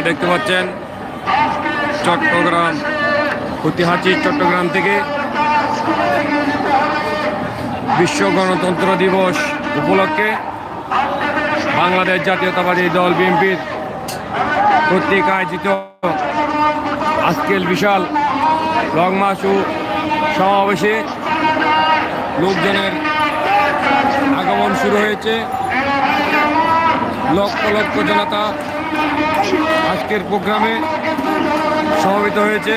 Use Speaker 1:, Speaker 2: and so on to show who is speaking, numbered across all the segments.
Speaker 1: আপনারা দেখতে পাচ্ছেন চট্টগ্রাম, ঐতিহাসিক চট্টগ্রাম থেকে বিশ্ব গণতন্ত্র দিবস উপলক্ষে বাংলাদেশ জাতীয়তাবাদী দল বিএনপির কর্তৃক আয়োজিত আজকের বিশাল লং মার্চ ও সমাবেশে লোকজনের আগমন শুরু হয়েছে। লক্ষ লক্ষ জনতা আজকের প্রোগ্রামে সমবেত হয়েছে।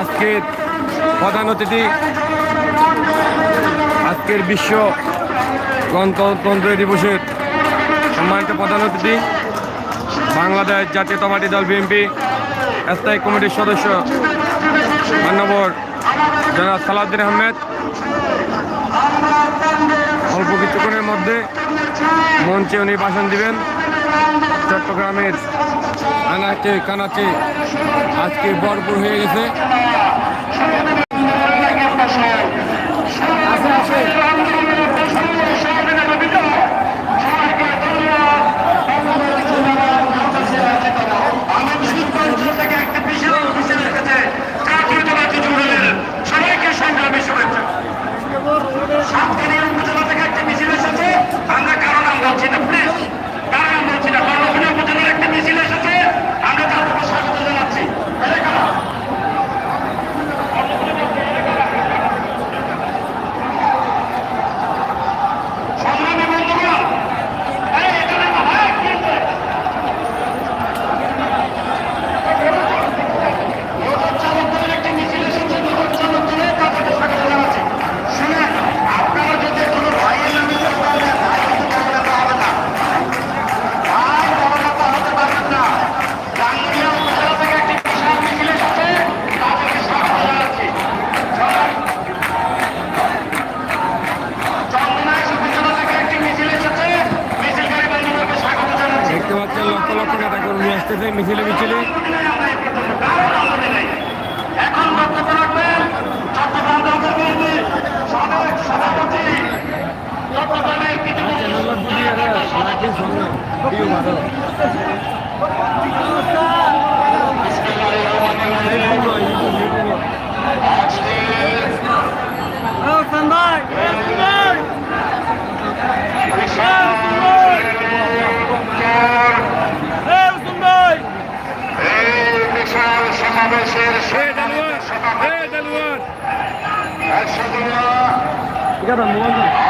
Speaker 1: আজকের প্রধান অতিথি, আজকের বিশ্ব গণতন্ত্র দিবসের সম্মানিত প্রধান অতিথি, বাংলাদেশ তমাটি দল বিএনপি, স্থায়ী কমিটির সদস্য, মান্যবর জনাব সালাউদ্দিন আহমেদ। অল্প কিছুক্ষণের মধ্যে মঞ্চে উনি ভাষণ দিবেন। চট্টগ্রামের আনাচে কানাচে আজকে ভরপুর হয়ে গেছে।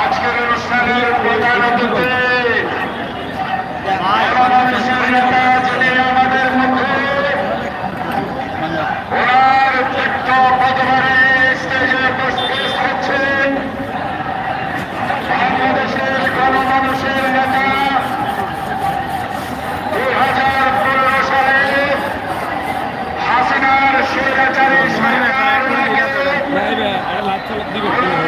Speaker 2: আজকের অনুষ্ঠানের প্রধান অতিথি divertido.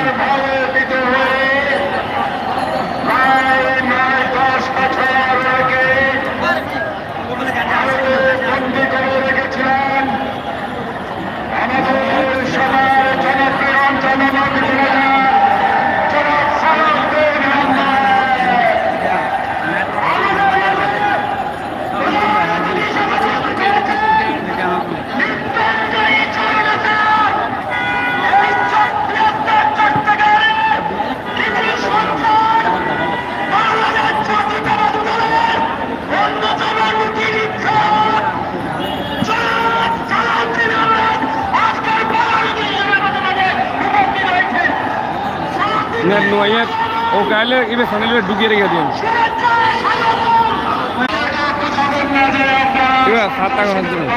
Speaker 1: নুয়াইয়ের ও কালে ইবে সানিলে ঢুকিয়ে রেখে দিন
Speaker 2: ঠিক আছে সাতটা করার জন্য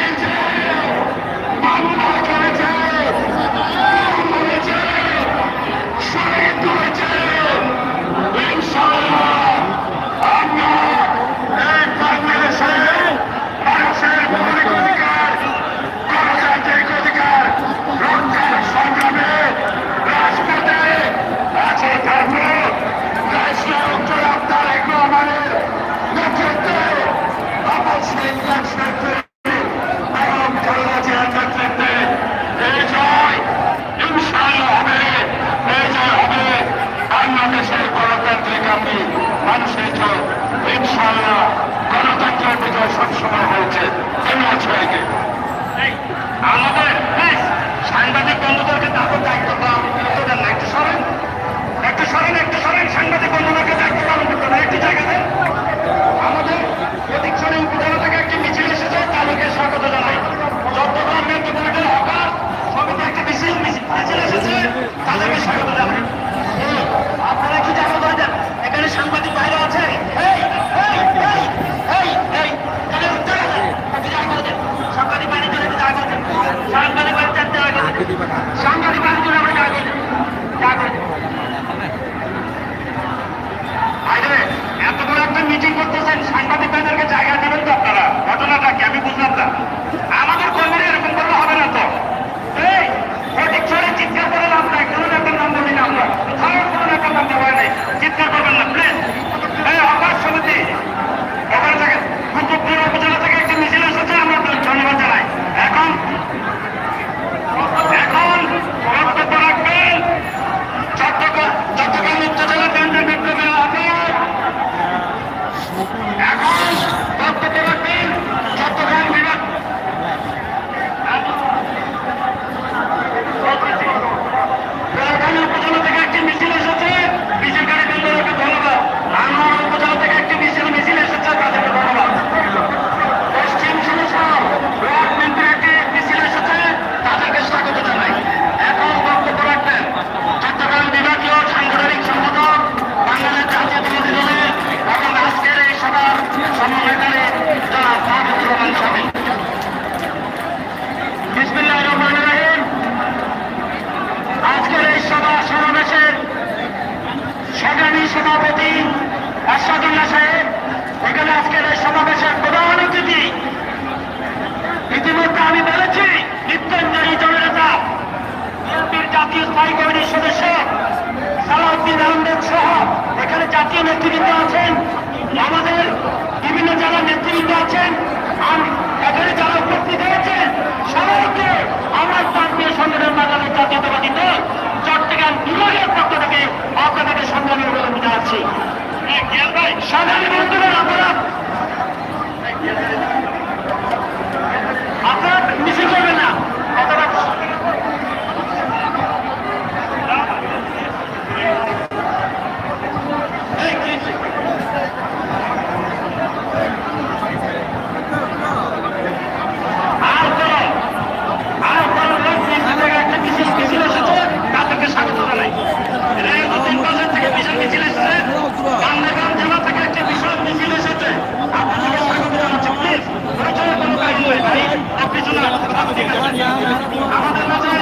Speaker 2: Angel! জাতীয় নেতৃত্ব আছেন, আমাদের বিভিন্ন জেলার নেতৃত্ব আছেন, আর এখানে যারা উপস্থিত হয়েছেন, সবাইকে আমার পার্টি সংগ্রাম বাংলাদেশ জাতীয়তাবাদী দল আমাদের